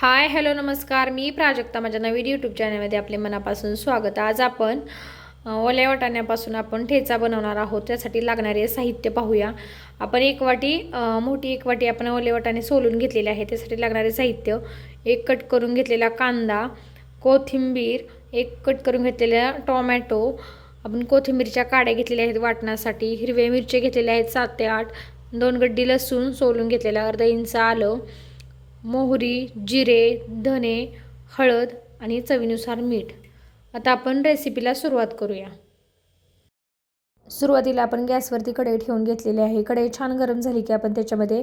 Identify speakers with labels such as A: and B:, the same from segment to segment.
A: Hi hello नमस्कार. मी प्राजक्ता माझ्या नवीन YouTube चॅनलमध्ये आपले मनापासून स्वागत. आज आपण ओल्या वाटाण्यापासून आपण ठेचा बनवणार आहोत. त्यासाठी लागणारे साहित्य पाहूया. आपण एक वाटी मोठी एक वाटी आपण ओले वाटाणे सोलून घेतलेले आहे. त्यासाठी लागणारे साहित्य एक कट करून घेतलेला कांदा कोथिंबीर एक कट करून घेतलेला टोमॅटो आपण कोथिंबीरच्या काड्या घेतलेल्या आहेत वाटण्यासाठी हिरव्या मिरच्या घेतलेल्या आहेत सात ते आठ दोन गड्डी लसूण सोलून घेतलेला अर्धा इंच आलं मोहरी जिरे धने हळद आणि चवीनुसार मीठ. आता आपण रेसिपीला सुरुवात करूया. सुरुवातीला आपण गॅसवरती कढई ठेवून घेतलेली आहे. कढई छान गरम झाली की आपण त्याच्यामध्ये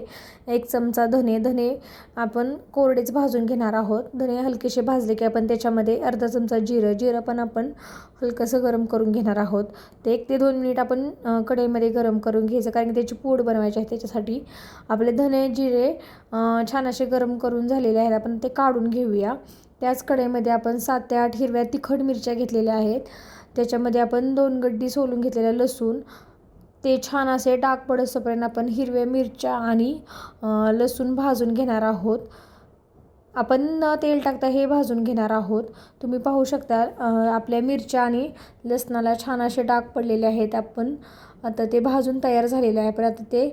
A: एक चमचा धने धने आपण कोरडेच भाजून घेणार आहोत. धने हलकेसे भाजले की आपण त्याच्यामध्ये अर्धा चमचा जिरं जिरं पण आपण हलकंसं गरम करून घेणार आहोत. ते एक ते दोन मिनिट आपण कढईमध्ये गरम करून घ्यायचं कारण की त्याची पूड बनवायची आहे त्याच्यासाठी. आपले धने जिरे छान असे गरम करून झालेले आहेत. आपण ते काढून घेऊया. त्याच कढईमध्ये आपण सात ते आठ हिरव्या तिखट मिरच्या घेतलेल्या आहेत. त्याच्यामध्ये आपण दोन गड्डी सोलून घेतलेल्या लसूण ते छान असे डाग पडसपर्यंत आपण हिरव्या मिरच्या आणि लसूण भाजून घेणार आहोत. आपण न तेल टाकता हे भाजून घेणार आहोत. तुम्ही पाहू शकता आपल्या मिरच्या आणि लसणाला छान असे डाग पडलेले आहेत. आपण आता ते भाजून तयार झालेले आहे. पण आता ते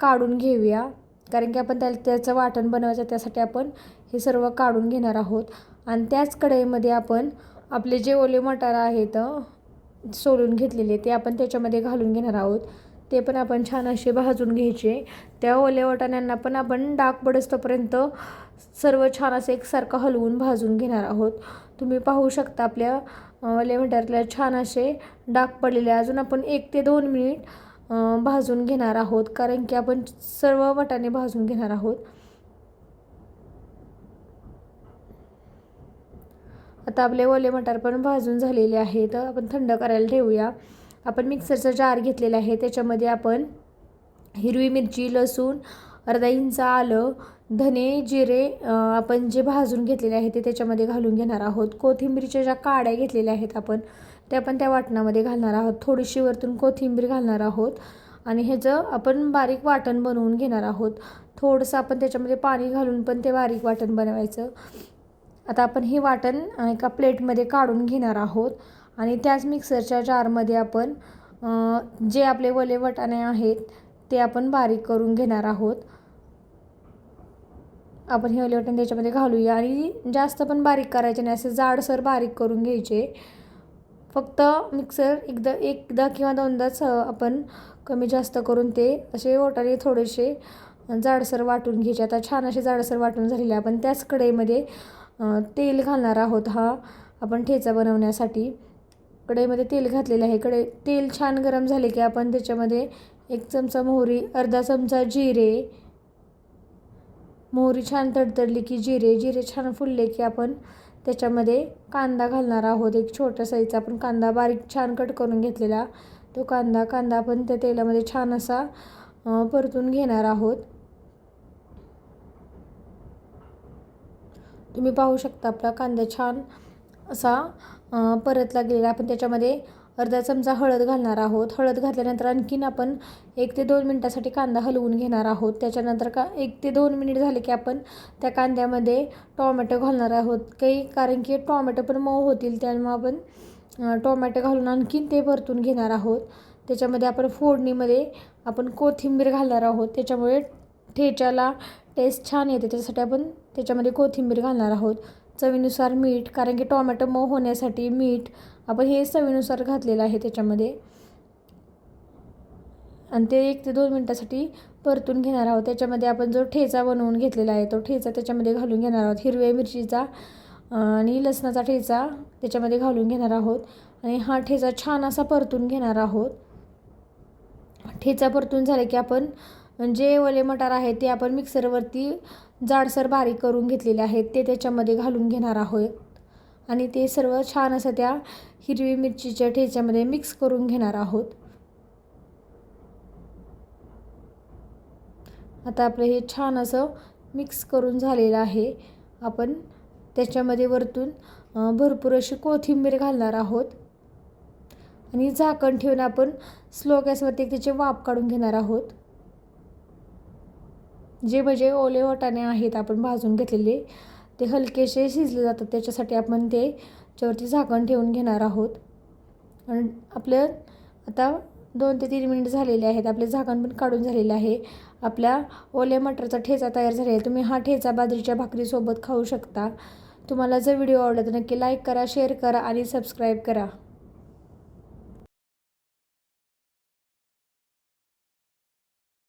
A: काढून घेऊया. कारण की आपण त्या त्याचं वाटण बनवायचं त्यासाठी आपण हे सर्व काढून घेणार आहोत. आणि त्याच कढईमध्ये आपण आपले जे ओले मटार आहेत सोलून घेतलेले ते आपण त्याच्यामध्ये घालून घेणार आहोत. ते पण आपण छान असे भाजून घ्यायचे. त्या ओल्या वाटाण्यांना पण आपण डाग पडस्तोपर्यंत सर्व छान असं एकसारखं हलवून भाजून घेणार आहोत. तुम्ही पाहू शकता आपल्या अ, ओल्या मटारला छान असे डाग पडलेले. अजून आपण एक ते दोन मिनिट भाजून घेणार आहोत. कारण की आपण सर्व वाटाणे भाजून घेणार आहोत. आता आपले ओले मटार पण भाजून झालेले आहेत. आपण थंड करायला ठेवूया. आपण मिक्सरचा जार घेतलेला आहे. त्याच्यामध्ये आपण हिरवी मिरची लसूण अर्धा इंच आलं धने जिरे आपण जे भाजून घेतलेले आहे ते त्याच्यामध्ये घालून घेणार आहोत. कोथिंबीरच्या ज्या काड्या घेतलेल्या आहेत आपण त्या पण त्या वाटणामध्ये घालणार आहोत. थोडीशी वरतून कोथिंबीर घालणार आहोत. आणि ह्याचं आपण बारीक वाटण बनवून घेणार आहोत थोडंसं आपण त्याच्यामध्ये पाणी घालून पण ते बारीक वाटण बनवायचं. आता आपण हे वाटण एका प्लेटमध्ये काढून घेणार आहोत. आणि त्याच मिक्सरच्या जारमध्ये आपण जे आपले वले वटाणे आहेत ते आपण बारीक करून घेणार आहोत. आपण हे वले वाटाणे त्याच्यामध्ये घालूया. आणि जास्त पण बारीक करायचे नाही असं जाडसर बारीक करून घ्यायचे. फक्त मिक्सर एकदा एकदा किंवा दोनदाच आपण कमी जास्त करून ते असे वटाणे थोडेसे जाडसर वाटून घ्यायचे. आता छान असे जाडसर वाटून झालेले आहे. आपण त्याच कढईमध्ये तेल घालणार आहोत हा आपण ठेचा बनवण्यासाठी. कढईमध्ये तेल घातलेलं आहे. कढई तेल छान गरम झाले की आपण त्याच्यामध्ये एक चमचा मोहरी अर्धा चमचा जिरे मोहरी छान तडतडली की जिरे जिरे छान फुलले की आपण त्याच्यामध्ये कांदा घालणार आहोत. एक छोटा साईजचा आपण कांदा बारीक छान कट करून घेतलेला तो कांदा कांदा आपण त्या तेलामध्ये छान असा परतून घेणार आहोत. तुम्ही पाहू शकता आपला कांदा छान असा परतला गेलेला. आपण त्याच्यामध्ये अर्धा चमचा हळद घालणार आहोत. हळद घातल्यानंतर आणखीन आपण एक ते दोन मिनटासाठी कांदा हलवून घेणार आहोत. त्याच्यानंतर का एक ते दोन मिनिट झाले की आपण त्या कांद्यामध्ये टॉमॅटो घालणार आहोत. काही कारण की टॉमॅटो पण मऊ होतील त्यामुळे आपण टॉमॅटो टोमॅटो घालून आणखीन ते परतून घेणार आहोत. त्याच्यामध्ये आपण फोडणीमध्ये आपण कोथिंबीर घालणार आहोत. त्याच्यामुळे ठेच्याला टेस्ट छान येते. त्याच्यासाठी आपण त्याच्यामध्ये कोथिंबीर घालणार आहोत. चवीनुसार मीठ कारण की टोमॅटो मऊ होण्यासाठी मीठ आपण हे चवीनुसार घातलेलं आहे त्याच्यामध्ये. आणि ते एक ते दोन मिनटासाठी परतून घेणार आहोत. त्याच्यामध्ये आपण जो ठेचा बनवून घेतलेला आहे तो ठेचा त्याच्यामध्ये घालून घेणार आहोत. हिरव्या मिरचीचा आणि लसणाचा ठेचा त्याच्यामध्ये घालून घेणार आहोत. आणि हा ठेचा छान असा परतून घेणार आहोत. ठेचा परतून झाला की आपण म्हणजे जे ओले मटार आहे ते आपण मिक्सरवरती जाडसर बारीक करून घेतलेले आहेत ते त्याच्यामध्ये घालून घेणार आहोत. आणि ते सर्व छान असं त्या हिरवी मिरचीच्या ठेच्यामध्ये मिक्स करून घेणार आहोत. आता आपलं हे छान असं मिक्स करून झालेलं आहे. आपण त्याच्यामध्ये वरतून भरपूर अशी कोथिंबीर घालणार आहोत. आणि झाकण ठेवून आपण स्लो गॅसवरती त्याचे वाफ काढून घेणार आहोत. जे म्हणजे ओले वाटाणे आहेत आपण भाजून घेतलेले ते हलकेसे शिजले जातात. त्याच्यासाठी आपण ते त्याच्यावरती झाकण ठेवून घेणार आहोत. आणि आपलं आता दोन ते तीन मिनिट झालेले आहेत. आपले झाकण पण काढून झालेलं आहे. आपल्या ओल्या मटरचा ठेचा तयार झालेला आहे. तुम्ही हा ठेचा बाजरीच्या भाकरीसोबत खाऊ शकता. तुम्हाला जर व्हिडिओ आवडला तर नक्की लाईक करा शेअर करा आणि सबस्क्राईब करा.